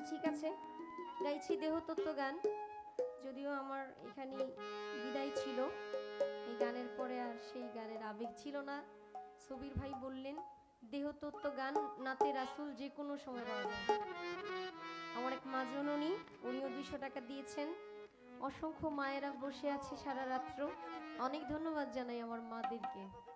আছি ঠিক আছে। গাইছি দেহতত্ত্ব গান। যদিও আমার এখানে বিদায় ছিল। এই গানের পরে আর সেই গানের আবেগ ছিল না। সবির ভাই বললেন, দেহতত্ত্ব গান নাতে রাসুল যে কোনো সময় পাওয়া যায়। আমার এক মা জননী, উনিও দুইশো টাকা দিয়েছেন। অসংখ্য মায়েরা বসে আছে সারা রাত্র। অনেক ধন্যবাদ জানাই আমার মাদেরকে।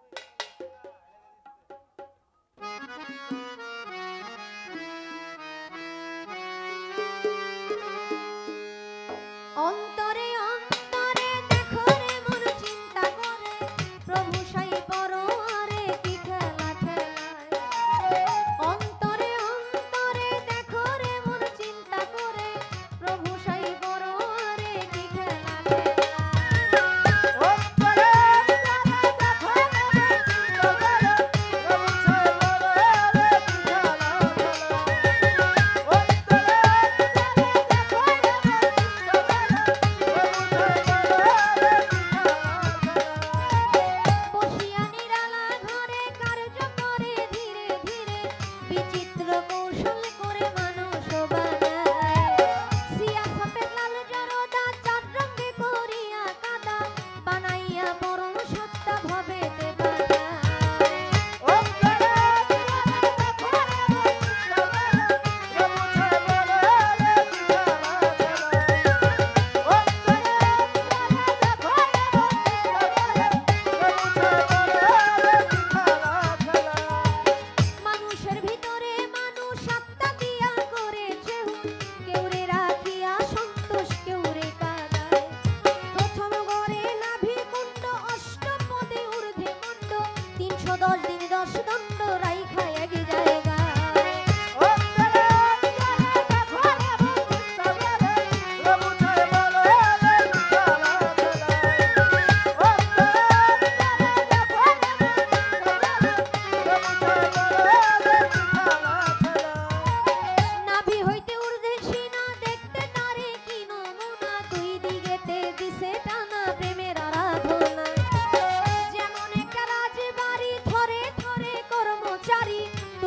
আসলাম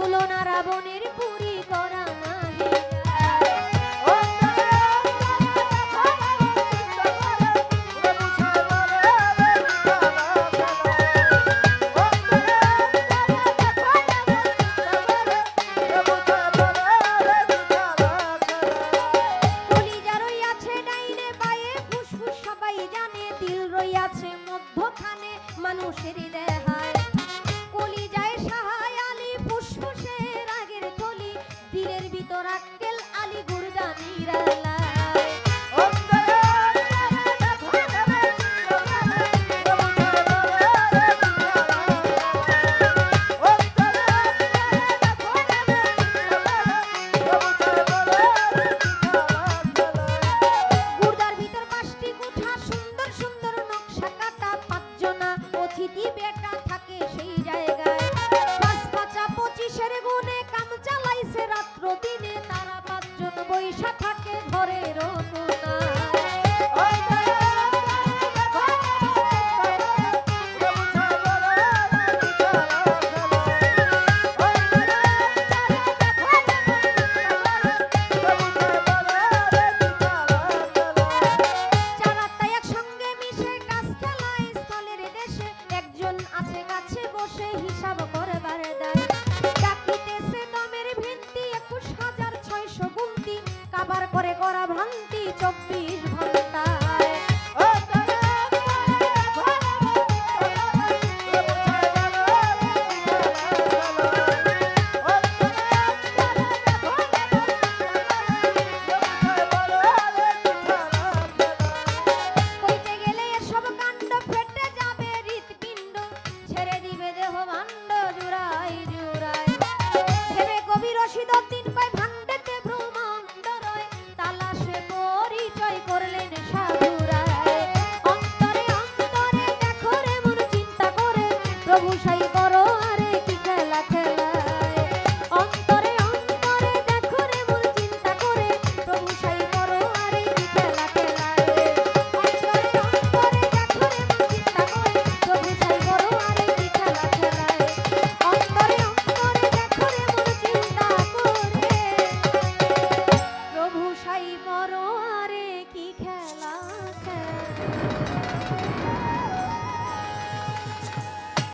হলো রাবণে দিবে ভাঙতি চব্বিশ